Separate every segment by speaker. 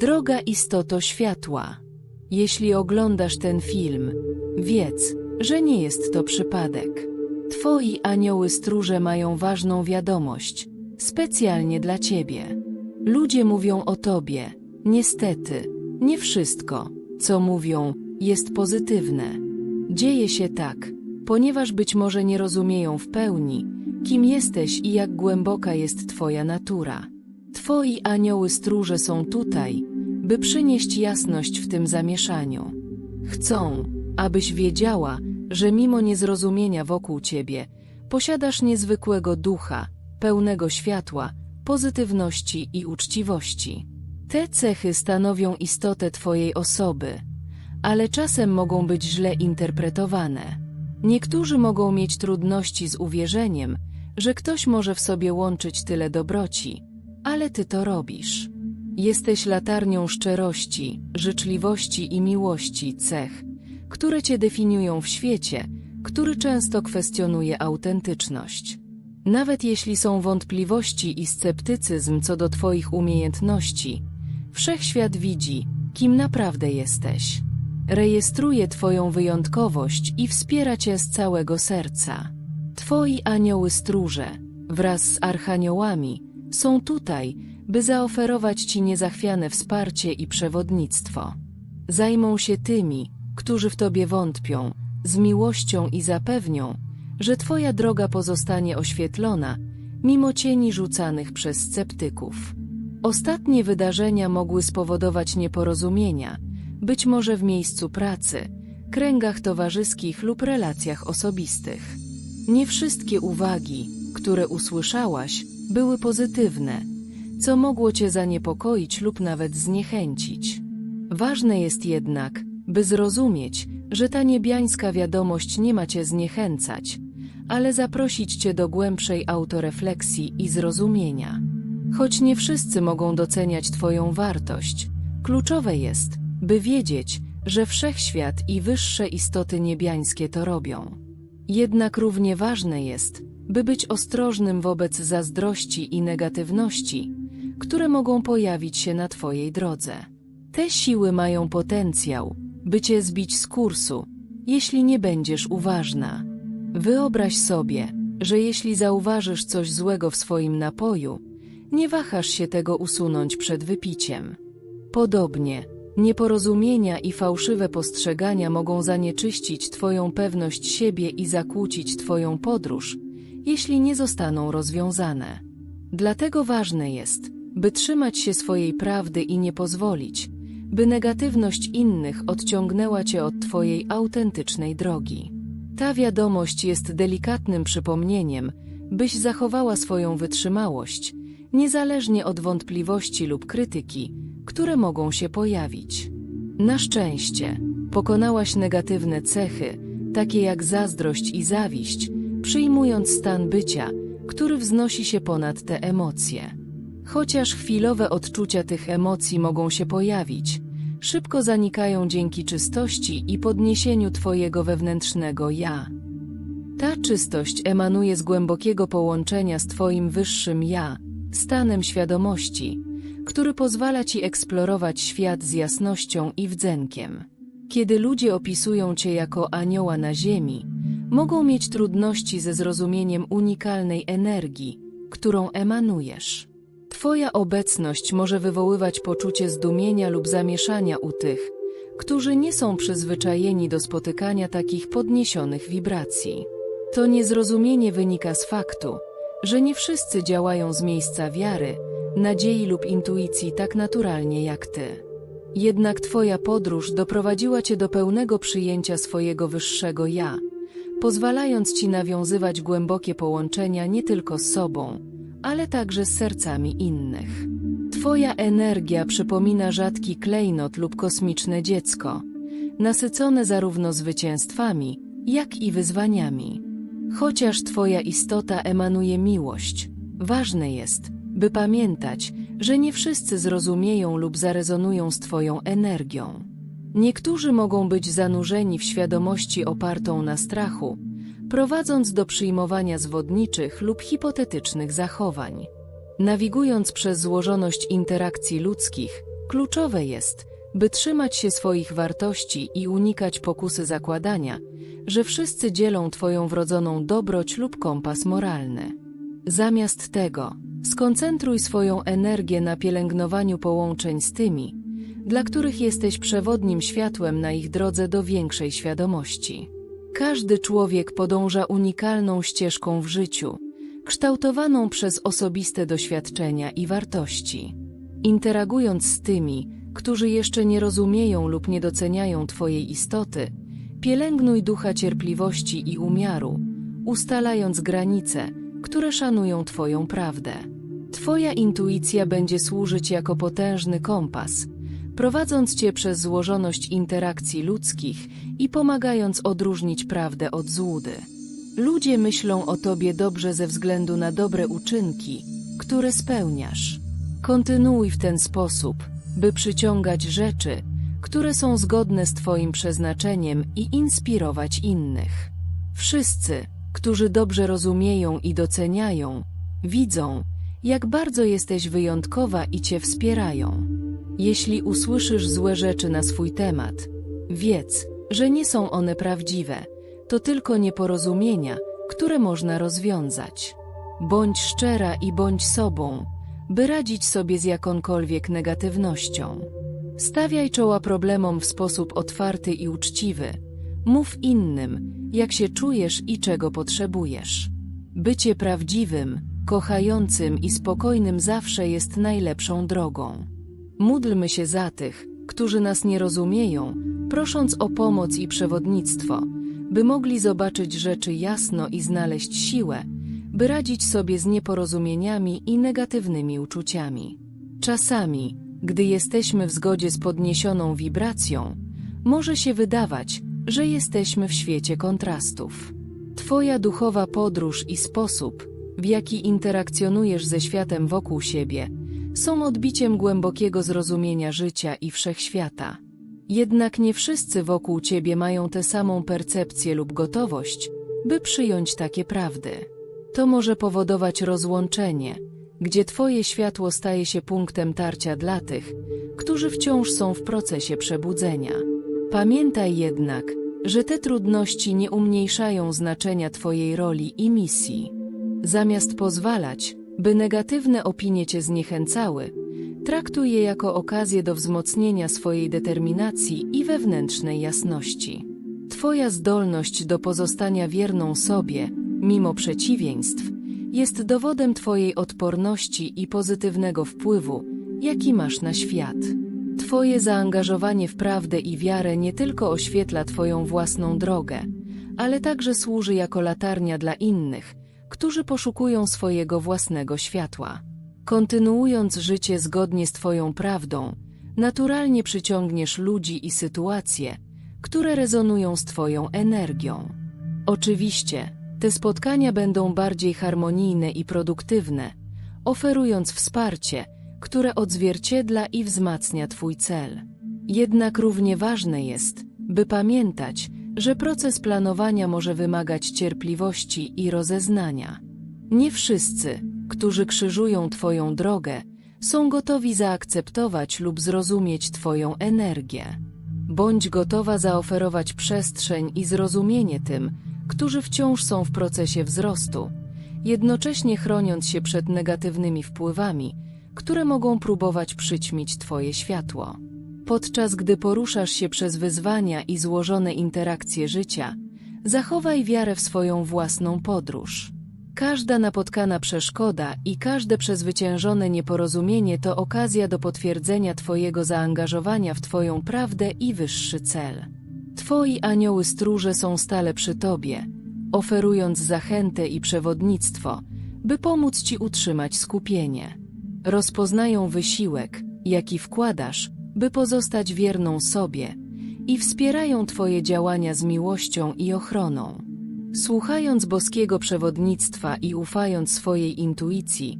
Speaker 1: Droga istoto światła, jeśli oglądasz ten film, wiedz, że nie jest to przypadek. Twoi anioły stróże mają ważną wiadomość, specjalnie dla ciebie. Ludzie mówią o tobie, niestety, nie wszystko, co mówią, jest pozytywne. Dzieje się tak, ponieważ być może nie rozumieją w pełni, kim jesteś i jak głęboka jest Twoja natura. Twoi anioły stróże są tutaj, by przynieść jasność w tym zamieszaniu. Chcą, abyś wiedziała, że mimo niezrozumienia wokół Ciebie, posiadasz niezwykłego ducha, pełnego światła, pozytywności i uczciwości. Te cechy stanowią istotę Twojej osoby, ale czasem mogą być źle interpretowane. Niektórzy mogą mieć trudności z uwierzeniem, że ktoś może w sobie łączyć tyle dobroci, ale Ty to robisz. Jesteś latarnią szczerości, życzliwości i miłości cech, które Cię definiują w świecie, który często kwestionuje autentyczność. Nawet jeśli są wątpliwości i sceptycyzm co do Twoich umiejętności, wszechświat widzi, kim naprawdę jesteś. Rejestruje Twoją wyjątkowość i wspiera Cię z całego serca. Twoi anioły stróże, wraz z archaniołami, są tutaj, by zaoferować Ci niezachwiane wsparcie i przewodnictwo. Zajmą się tymi, którzy w Tobie wątpią, z miłością i zapewnią, że Twoja droga pozostanie oświetlona, mimo cieni rzucanych przez sceptyków. Ostatnie wydarzenia mogły spowodować nieporozumienia, być może w miejscu pracy, kręgach towarzyskich lub relacjach osobistych. Nie wszystkie uwagi, które usłyszałaś, były pozytywne, co mogło Cię zaniepokoić lub nawet zniechęcić. Ważne jest jednak, by zrozumieć, że ta niebiańska wiadomość nie ma Cię zniechęcać, ale zaprosić Cię do głębszej autorefleksji i zrozumienia. Choć nie wszyscy mogą doceniać Twoją wartość, kluczowe jest, by wiedzieć, że wszechświat i wyższe istoty niebiańskie to robią. Jednak równie ważne jest, by być ostrożnym wobec zazdrości i negatywności, które mogą pojawić się na Twojej drodze. Te siły mają potencjał, by Cię zbić z kursu, jeśli nie będziesz uważna. Wyobraź sobie, że jeśli zauważysz coś złego w swoim napoju, nie wahasz się tego usunąć przed wypiciem. Podobnie, nieporozumienia i fałszywe postrzegania mogą zanieczyścić Twoją pewność siebie i zakłócić Twoją podróż, jeśli nie zostaną rozwiązane. Dlatego ważne jest, by trzymać się swojej prawdy i nie pozwolić, by negatywność innych odciągnęła Cię od Twojej autentycznej drogi. Ta wiadomość jest delikatnym przypomnieniem, byś zachowała swoją wytrzymałość, niezależnie od wątpliwości lub krytyki, które mogą się pojawić. Na szczęście, pokonałaś negatywne cechy, takie jak zazdrość i zawiść, przyjmując stan bycia, który wznosi się ponad te emocje. Chociaż chwilowe odczucia tych emocji mogą się pojawić, szybko zanikają dzięki czystości i podniesieniu Twojego wewnętrznego ja. Ta czystość emanuje z głębokiego połączenia z Twoim wyższym ja, stanem świadomości, który pozwala Ci eksplorować świat z jasnością i wdzenkiem. Kiedy ludzie opisują Cię jako anioła na ziemi, mogą mieć trudności ze zrozumieniem unikalnej energii, którą emanujesz. Twoja obecność może wywoływać poczucie zdumienia lub zamieszania u tych, którzy nie są przyzwyczajeni do spotykania takich podniesionych wibracji. To niezrozumienie wynika z faktu, że nie wszyscy działają z miejsca wiary, nadziei lub intuicji tak naturalnie jak Ty. Jednak Twoja podróż doprowadziła Cię do pełnego przyjęcia swojego wyższego ja, pozwalając Ci nawiązywać głębokie połączenia nie tylko z sobą, ale także z sercami innych. Twoja energia przypomina rzadki klejnot lub kosmiczne dziecko, nasycone zarówno zwycięstwami, jak i wyzwaniami. Chociaż Twoja istota emanuje miłość, ważne jest, by pamiętać, że nie wszyscy zrozumieją lub zarezonują z Twoją energią. Niektórzy mogą być zanurzeni w świadomości opartą na strachu, prowadząc do przyjmowania zwodniczych lub hipotetycznych zachowań. Nawigując przez złożoność interakcji ludzkich, Kluczowe jest, by trzymać się swoich wartości i unikać pokusy zakładania, że wszyscy dzielą Twoją wrodzoną dobroć lub kompas moralny. Zamiast tego, skoncentruj swoją energię na pielęgnowaniu połączeń z tymi, dla których jesteś przewodnim światłem na ich drodze do większej świadomości. Każdy człowiek podąża unikalną ścieżką w życiu, kształtowaną przez osobiste doświadczenia i wartości. Interagując z tymi, którzy jeszcze nie rozumieją lub nie doceniają Twojej istoty, pielęgnuj ducha cierpliwości i umiaru, ustalając granice, które szanują Twoją prawdę. Twoja intuicja będzie służyć jako potężny kompas, prowadząc Cię przez złożoność interakcji ludzkich i pomagając odróżnić prawdę od złudy. Ludzie myślą o Tobie dobrze ze względu na dobre uczynki, które spełniasz. Kontynuuj w ten sposób, by przyciągać rzeczy, które są zgodne z Twoim przeznaczeniem i inspirować innych. Wszyscy, którzy dobrze rozumieją i doceniają, widzą, jak bardzo jesteś wyjątkowa i Cię wspierają. Jeśli usłyszysz złe rzeczy na swój temat, wiedz, że nie są one prawdziwe, to tylko nieporozumienia, które można rozwiązać. Bądź szczera i bądź sobą, by radzić sobie z jakąkolwiek negatywnością. Stawiaj czoła problemom w sposób otwarty i uczciwy. Mów innym, jak się czujesz i czego potrzebujesz. Bycie prawdziwym, kochającym i spokojnym zawsze jest najlepszą drogą. Módlmy się za tych, którzy nas nie rozumieją, prosząc o pomoc i przewodnictwo, by mogli zobaczyć rzeczy jasno i znaleźć siłę, by radzić sobie z nieporozumieniami i negatywnymi uczuciami. Czasami, gdy jesteśmy w zgodzie z podniesioną wibracją, może się wydawać, że jesteśmy w świecie kontrastów. Twoja duchowa podróż i sposób, w jaki interakcjonujesz ze światem wokół siebie, są odbiciem głębokiego zrozumienia życia i wszechświata. Jednak nie wszyscy wokół ciebie mają tę samą percepcję lub gotowość, by przyjąć takie prawdy. To może powodować rozłączenie, gdzie Twoje światło staje się punktem tarcia dla tych, którzy wciąż są w procesie przebudzenia. Pamiętaj jednak, że te trudności nie umniejszają znaczenia Twojej roli i misji. Zamiast pozwalać, by negatywne opinie Cię zniechęcały, traktuj je jako okazję do wzmocnienia swojej determinacji i wewnętrznej jasności. Twoja zdolność do pozostania wierną sobie, mimo przeciwieństw, jest dowodem Twojej odporności i pozytywnego wpływu, jaki masz na świat. Twoje zaangażowanie w prawdę i wiarę nie tylko oświetla Twoją własną drogę, ale także służy jako latarnia dla innych, którzy poszukują swojego własnego światła. Kontynuując życie zgodnie z Twoją prawdą, naturalnie przyciągniesz ludzi i sytuacje, które rezonują z Twoją energią. Oczywiście, te spotkania będą bardziej harmonijne i produktywne, oferując wsparcie, które odzwierciedla i wzmacnia Twój cel. Jednak równie ważne jest, by pamiętać, że proces planowania może wymagać cierpliwości i rozeznania. Nie wszyscy, którzy krzyżują Twoją drogę, są gotowi zaakceptować lub zrozumieć Twoją energię. Bądź gotowa zaoferować przestrzeń i zrozumienie tym, którzy wciąż są w procesie wzrostu, jednocześnie chroniąc się przed negatywnymi wpływami, które mogą próbować przyćmić Twoje światło. Podczas gdy poruszasz się przez wyzwania i złożone interakcje życia, zachowaj wiarę w swoją własną podróż. Każda napotkana przeszkoda i każde przezwyciężone nieporozumienie to okazja do potwierdzenia Twojego zaangażowania w Twoją prawdę i wyższy cel. Twoi anioły stróże są stale przy Tobie, oferując zachętę i przewodnictwo, by pomóc Ci utrzymać skupienie. Rozpoznają wysiłek, jaki wkładasz, by pozostać wierną sobie i wspierają Twoje działania z miłością i ochroną. Słuchając boskiego przewodnictwa i ufając swojej intuicji,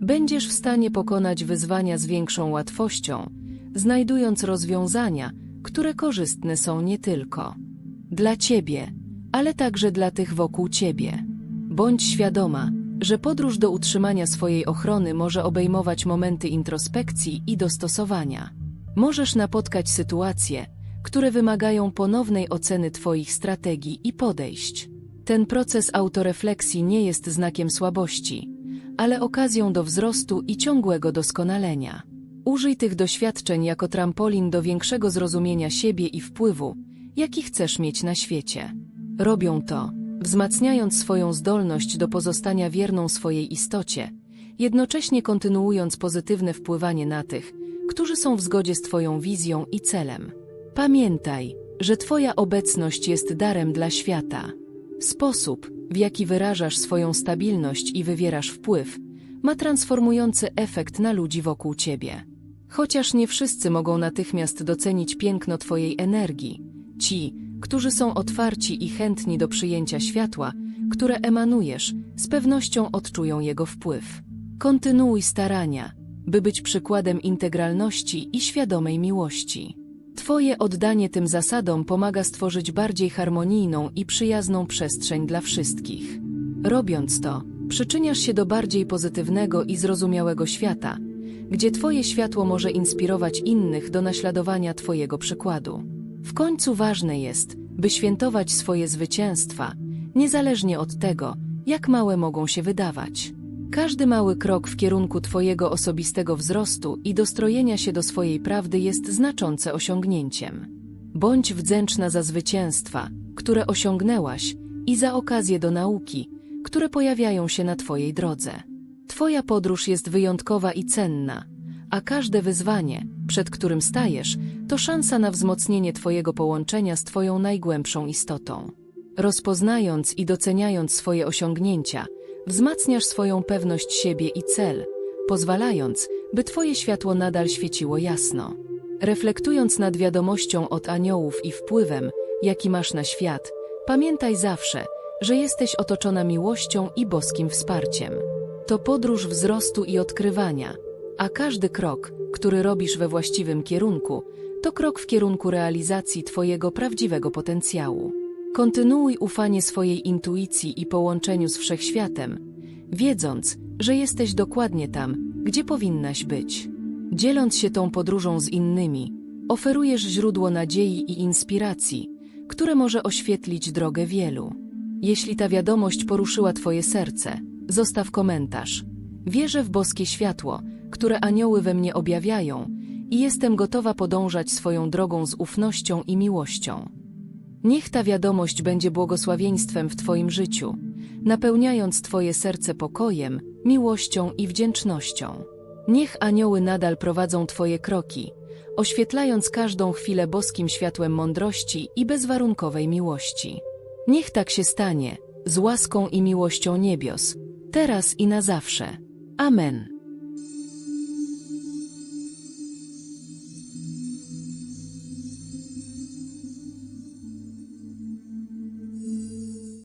Speaker 1: będziesz w stanie pokonać wyzwania z większą łatwością, znajdując rozwiązania, które korzystne są nie tylko dla Ciebie, ale także dla tych wokół Ciebie. Bądź świadoma, że podróż do utrzymania swojej ochrony może obejmować momenty introspekcji i dostosowania. Możesz napotkać sytuacje, które wymagają ponownej oceny Twoich strategii i podejść. Ten proces autorefleksji nie jest znakiem słabości, ale okazją do wzrostu i ciągłego doskonalenia. Użyj tych doświadczeń jako trampolin do większego zrozumienia siebie i wpływu, jaki chcesz mieć na świecie. Robią to, wzmacniając swoją zdolność do pozostania wierną swojej istocie, jednocześnie kontynuując pozytywne wpływanie na tych, którzy są w zgodzie z Twoją wizją i celem. Pamiętaj, że Twoja obecność jest darem dla świata. Sposób, w jaki wyrażasz swoją stabilność i wywierasz wpływ, ma transformujący efekt na ludzi wokół Ciebie. Chociaż nie wszyscy mogą natychmiast docenić piękno Twojej energii, ci, którzy są otwarci i chętni do przyjęcia światła, które emanujesz, z pewnością odczują jego wpływ. Kontynuuj starania, by być przykładem integralności i świadomej miłości. Twoje oddanie tym zasadom pomaga stworzyć bardziej harmonijną i przyjazną przestrzeń dla wszystkich. Robiąc to, przyczyniasz się do bardziej pozytywnego i zrozumiałego świata, gdzie Twoje światło może inspirować innych do naśladowania Twojego przykładu. W końcu ważne jest, by świętować swoje zwycięstwa, niezależnie od tego, jak małe mogą się wydawać. Każdy mały krok w kierunku Twojego osobistego wzrostu i dostrojenia się do swojej prawdy jest znaczące osiągnięciem. Bądź wdzięczna za zwycięstwa, które osiągnęłaś i za okazje do nauki, które pojawiają się na Twojej drodze. Twoja podróż jest wyjątkowa i cenna, a każde wyzwanie, przed którym stajesz, to szansa na wzmocnienie Twojego połączenia z Twoją najgłębszą istotą. Rozpoznając i doceniając swoje osiągnięcia, wzmacniasz swoją pewność siebie i cel, pozwalając, by Twoje światło nadal świeciło jasno. Reflektując nad wiadomością od aniołów i wpływem, jaki masz na świat, pamiętaj zawsze, że jesteś otoczona miłością i boskim wsparciem. To podróż wzrostu i odkrywania, a każdy krok, który robisz we właściwym kierunku, to krok w kierunku realizacji Twojego prawdziwego potencjału. Kontynuuj ufanie swojej intuicji i połączeniu z wszechświatem, wiedząc, że jesteś dokładnie tam, gdzie powinnaś być. Dzieląc się tą podróżą z innymi, oferujesz źródło nadziei i inspiracji, które może oświetlić drogę wielu. Jeśli ta wiadomość poruszyła Twoje serce, zostaw komentarz. Wierzę w boskie światło, które anioły we mnie objawiają i jestem gotowa podążać swoją drogą z ufnością i miłością. Niech ta wiadomość będzie błogosławieństwem w Twoim życiu, napełniając Twoje serce pokojem, miłością i wdzięcznością. Niech anioły nadal prowadzą Twoje kroki, oświetlając każdą chwilę boskim światłem mądrości i bezwarunkowej miłości. Niech tak się stanie, z łaską i miłością niebios, teraz i na zawsze. Amen.